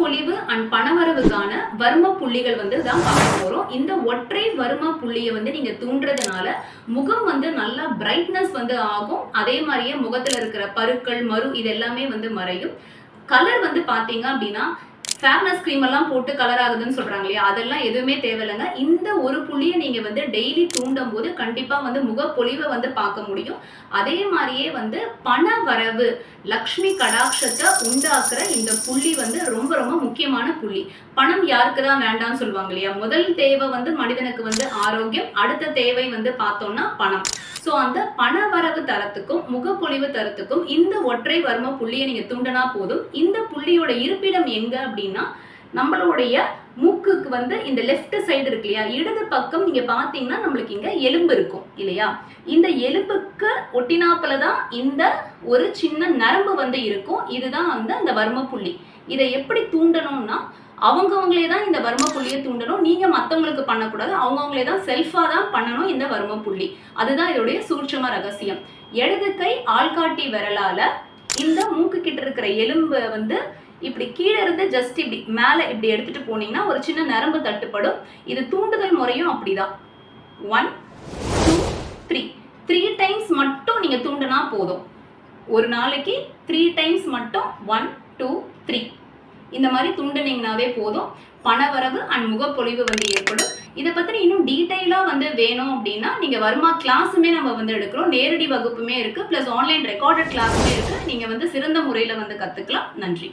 முகப்பொலிவு and பணவரவுக்கான வர்ம புள்ளிகள் வந்து தான் பார்க்க போகிறோம் இந்த ஒற்றை வர்ம புள்ளியை வந்து நீங்கள் தூண்டுறதுனால முகம் வந்து நல்லா பிரைட்னஸ் வந்து ஆகும். அதே மாதிரியே முகத்தில் இருக்கிற பருக்கள் மறு இது எல்லாமே வந்து மறையும். கலர் வந்து பார்த்தீங்க அப்படின்னா ஃபேர்னஸ் க்ரீம் எல்லாம் போட்டு கலர் ஆகுதுன்னு சொல்றாங்க இல்லையா? அதெல்லாம் எதுவுமே தேவையில்லைங்க. இந்த ஒரு புள்ளியை நீங்க வந்து டெய்லி தூண்டும் போது கண்டிப்பா வந்து முகப்பொலிவை வந்து பார்க்க முடியும். அதே மாதிரியே வந்து பண வரவு லக்ஷ்மி கடாட்சத்தை உண்டாக்குற இந்த புள்ளி வந்து ரொம்ப ரொம்ப முக்கியமான புள்ளி. பணம் யாருக்கு தான் வேண்டாம்னு சொல்லுவாங்க இல்லையா? முதல் தேவை வந்து மனிதனுக்கு வந்து ஆரோக்கியம் அடுத்த தேவை வந்து பார்த்தோம்னா பணம். ஸோ அந்த பணவரவு தரத்துக்கும் முகப்பொலிவு தரத்துக்கும் இந்த ஒற்றை வர்ம புள்ளியை நீங்கள் தூண்டினா போதும். இந்த புள்ளியோட இருப்பிடம் எங்க அப்படின்னா நம்மளுடைய மூக்குக்கு வந்து இந்த லெஃப்ட் சைடு இருக்கு இல்லையா? இடது பக்கம் நீங்க பாத்தீங்கன்னா நம்மளுக்கு இங்க எலும்பு இருக்கும் இல்லையா? இந்த எலும்புக்கு ஒட்டினாப்புல தான் இந்த ஒரு சின்ன நரம்பு வந்து இருக்கும். இதுதான் வந்து அந்த வர்ம புள்ளி. இதை எப்படி தூண்டணும்னா அவங்கவங்களே தான் இந்த வர்ம புள்ளியை தூண்டணும். நீங்கள் மற்றவங்களுக்கு பண்ணக்கூடாது. அவங்கவங்களே தான் செல்ஃபாக தான் பண்ணணும் இந்த வர்ம புள்ளி. அதுதான் இதோடைய சூட்சம ரகசியம். இடது கை ஆள்காட்டி விரலால் இந்த மூக்கு கிட்ட இருக்கிற எலும்பை வந்து இப்படி கீழே இருந்து ஜஸ்ட் இப்படி மேலே இப்படி எடுத்துட்டு போனீங்கன்னா ஒரு சின்ன நரம்பு தட்டுப்படும். இது தூண்டுதல் முறையும் அப்படிதான். One two three three times மட்டும் நீங்கள் தூண்டுனா போதும். ஒரு நாளைக்கு த்ரீ டைம்ஸ் மட்டும். ஒன் டூ த்ரீ இந்த மாதிரி தூண்டுனீங்கனாவே போதும். பணவரவு அண்ட் முகப்பொழிவு வந்து ஏற்படும். இதை பற்றி இன்னும் டீட்டெயிலாக வந்து வேணும் அப்படின்னா நீங்கள் வர்மா கிளாஸுமே நம்ம வந்து எடுக்கிறோம். நேரடி வகுப்புமே இருக்குது ப்ளஸ் ஆன்லைன் ரெக்கார்டட் கிளாஸுமே இருக்குது நீங்கள் வந்து சிறந்த முறையில் வந்து கற்றுக்கலாம் நன்றி.